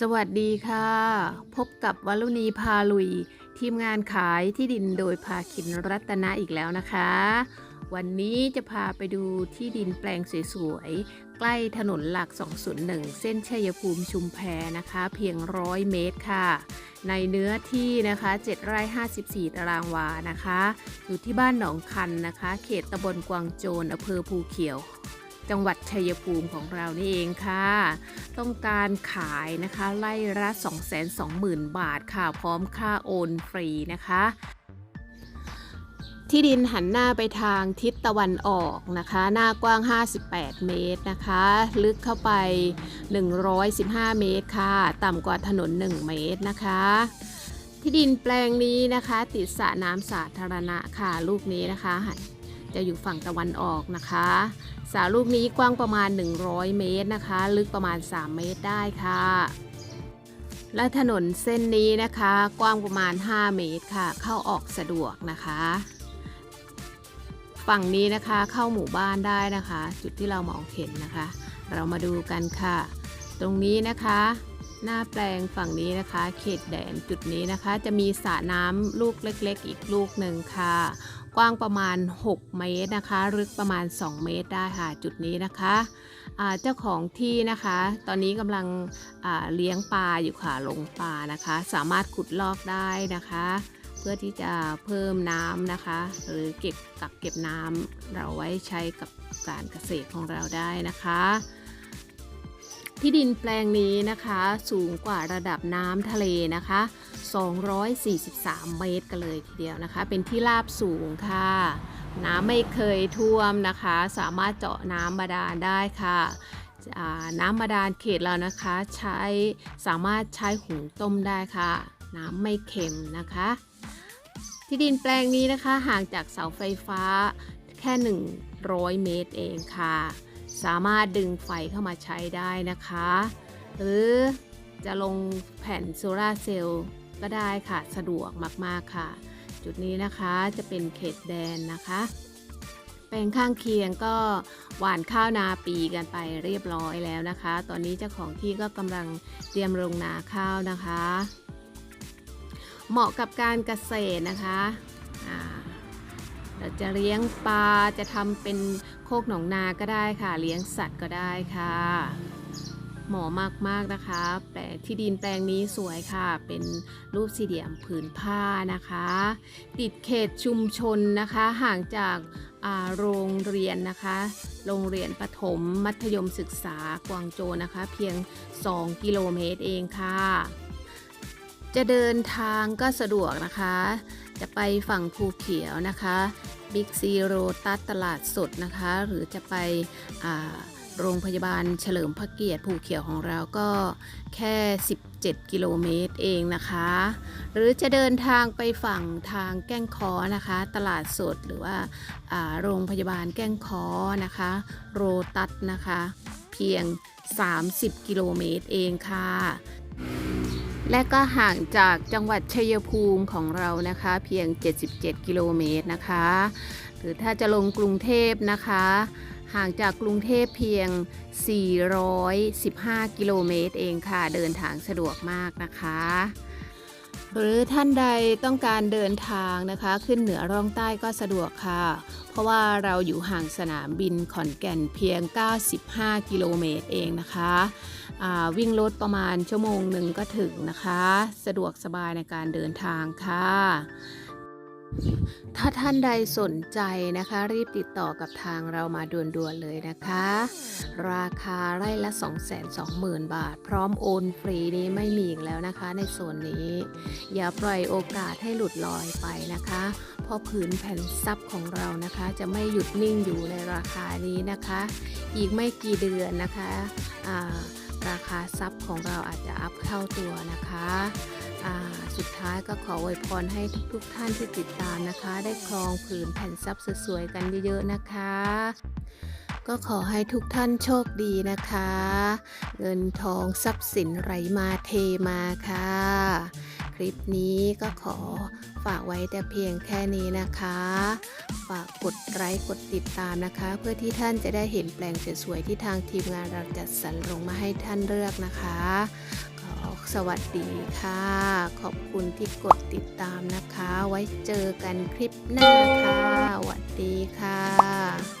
สวัสดีค่ะ พบกับวลุณีพาลุย ทีมงานขายที่ดินโดยภาคินรัตนะอีกแล้วนะคะ วันนี้จะพาไปดูที่ดินแปลงสวยๆ ใกล้ถนนหลัก 201 เส้นชัยภูมิชุมแพนะคะ เพียงร้อยเมตรค่ะ ในเนื้อที่นะคะ7ไร่54 ตารางวานะคะ อยู่ที่บ้านหนองคันนะคะ เขตตำบลกวางโจรอำเภอภูเขียว จังหวัดชัยภูมิของเรานี่เองค่ะ ต้องการขายนะคะไล่ละ220,000 บาทค่ะ พร้อมค่าโอนฟรีนะคะ ที่ดินหันหน้าไปทางทิศตะวันออกนะคะ หน้ากว้าง 58 เมตรนะคะ ลึกเข้าไป 115 เมตรค่ะ ต่ำกว่าถนน 1 เมตรนะคะที่ดินแปลงนี้นะคะ ติดสระน้ำสาธารณะค่ะ ลูกนี้นะคะ จะอยู่ฝั่งตะวันออกนะคะสระลูกนี้กว้างประมาณ 100 เมตรนะคะ ลึกประมาณ 3 เมตรได้ค่ะ และถนนเส้นนี้นะคะ กว้างประมาณ 5 เมตรค่ะ เข้าออกสะดวกนะคะ ฝั่งนี้นะคะเข้าหมู่บ้านได้นะคะ จุดที่เรามองเห็นนะคะ เรามาดูกันค่ะ ตรงนี้นะคะ หน้าแปลงฝั่งนี้นะคะ เขตแดนจุดนี้นะคะ จะมีสระน้ำลูกเล็ก ๆ อีกลูกหนึ่งค่ะ กว้างประมาณ 6 เมตรนะคะ ลึกประมาณ 2 เมตรได้ค่ะจุดนี้นะคะเจ้าของที่นะคะ ตอนนี้กำลังเลี้ยงปลาอยู่ค่ะลงปลานะคะ สามารถขุดลอกได้นะคะ เพื่อที่จะเพิ่มน้ำนะคะ หรือเก็บกักเก็บน้ำเราไว้ใช้กับการเกษตรของเราได้นะคะ ที่ดินแปลงนี้นะคะ สูงกว่าระดับน้ำทะเลนะคะ 243 เมตรกันเลยทีเดียวนะคะ เป็นที่ราบสูงค่ะ น้ำไม่เคยท่วมนะคะ สามารถเจาะน้ำบาดาลได้ค่ะน้ำบาดาลเขตเรานะคะ ใช้สามารถใช้หุงต้มได้ค่ะ น้ำไม่เค็มนะคะ ที่ดินแปลงนี้นะคะห่างจากเสาไฟฟ้าแค่ 100 เมตรเองค่ะ สามารถดึงไฟเข้ามาใช้ได้นะคะ หรือจะลงแผ่นโซลาเซลล์ก็ได้ค่ะสะดวกมากๆค่ะ จุดนี้นะคะจะเป็นเขตแดนนะคะแปลงข้างเคียงก็หว่านข้าวนาปีกันไปเรียบร้อยแล้วนะคะ ตอนนี้เจ้าของที่ก็กำลังเตรียมลงนาข้าวนะคะ เหมาะกับการเกษตรนะคะ จะเลี้ยงปลาจะทำเป็นโคกหนองนาก็ได้ค่ะ เลี้ยงสัตว์ก็ได้ค่ะ เหมาะมากๆนะคะแปลที่ดินแปลงนี้สวยค่ะ เป็นรูปสี่เหลี่ยมผืนผ้านะคะ ติดเขตชุมชนนะคะ ห่างจากโรงเรียนนะคะ โรงเรียนประถมมัธยมศึกษากวางโจนะคะ เพียง 2 กิโลเมตรเองค่ะ จะเดินทางก็สะดวกนะคะ จะไปฝั่งภูเขียวนะคะบิ๊กซีโรตัสตลาดสดนะคะ หรือจะไปโรงพยาบาลเฉลิมพระเกียรติภูเขียวของเราก็แค่ 17 กิโลเมตรเองนะคะ หรือจะเดินทางไปฝั่งทางแก้งคอนะคะ ตลาดสดหรือว่าอ่าโรงพยาบาลแก้งคอนะคะ โรตัสนะคะ เพียง 30 กิโลเมตรเองค่ะ และก็ห่างจากจังหวัดชัยภูมิของเรานะคะ เพียง 77 กิโลเมตรนะคะ หรือถ้าจะลงกรุงเทพนะคะ ห่างจากกรุงเทพเพียง 415 กิโลเมตรเองค่ะ เดินทางสะดวกมากนะคะหรือท่านใดต้องการเดินทางนะคะ ขึ้นเหนือร่องใต้ก็สะดวกค่ะ เพราะว่าเราอยู่ห่างสนามบินขอนแก่นเพียง 95 กิโลเมตรเองนะคะวิ่งรถประมาณชั่วโมงหนึ่งก็ถึงนะคะ สะดวกสบายในการเดินทางค่ะ ถ้าท่านใดสนใจนะคะ รีบติดต่อกับทางเรามาด่วนๆเลยนะคะ ราคาไร่ละ 220,000 บาท พร้อมโอนฟรีนี้ไม่มีอีกแล้วนะคะ ในส่วนนี้ อย่าปล่อยโอกาสให้หลุดลอยไปนะคะ เพราะผืนแผ่นซับของเรานะคะ จะไม่หยุดนิ่งอยู่ในราคานี้นะคะ อีกไม่กี่เดือนนะคะ ราคาซับของเราอาจจะอัพเท่าตัวนะคะ สุดท้ายก็ขออวยพรให้ทุกท่านที่ติดตามนะคะ ได้ครองผืนแผ่นซับสวยๆกันเยอะๆนะคะ ก็ขอให้ทุกท่านโชคดีนะคะ เงินทองทรัพย์สินไหลมาเทมาค่ะ คลิปนี้ก็ขอฝากไว้แต่เพียงแค่นี้นะคะ ฝากกดไลค์กดติดตามนะคะ เพื่อที่ท่านจะได้เห็นแปลงสวยๆที่ทางทีมงานเราจัดสรรลงมาให้ท่านเลือกนะคะ สวัสดีค่ะ ขอบคุณที่กดติดตามนะคะ ไว้เจอกันคลิปหน้าค่ะสวัสดีค่ะ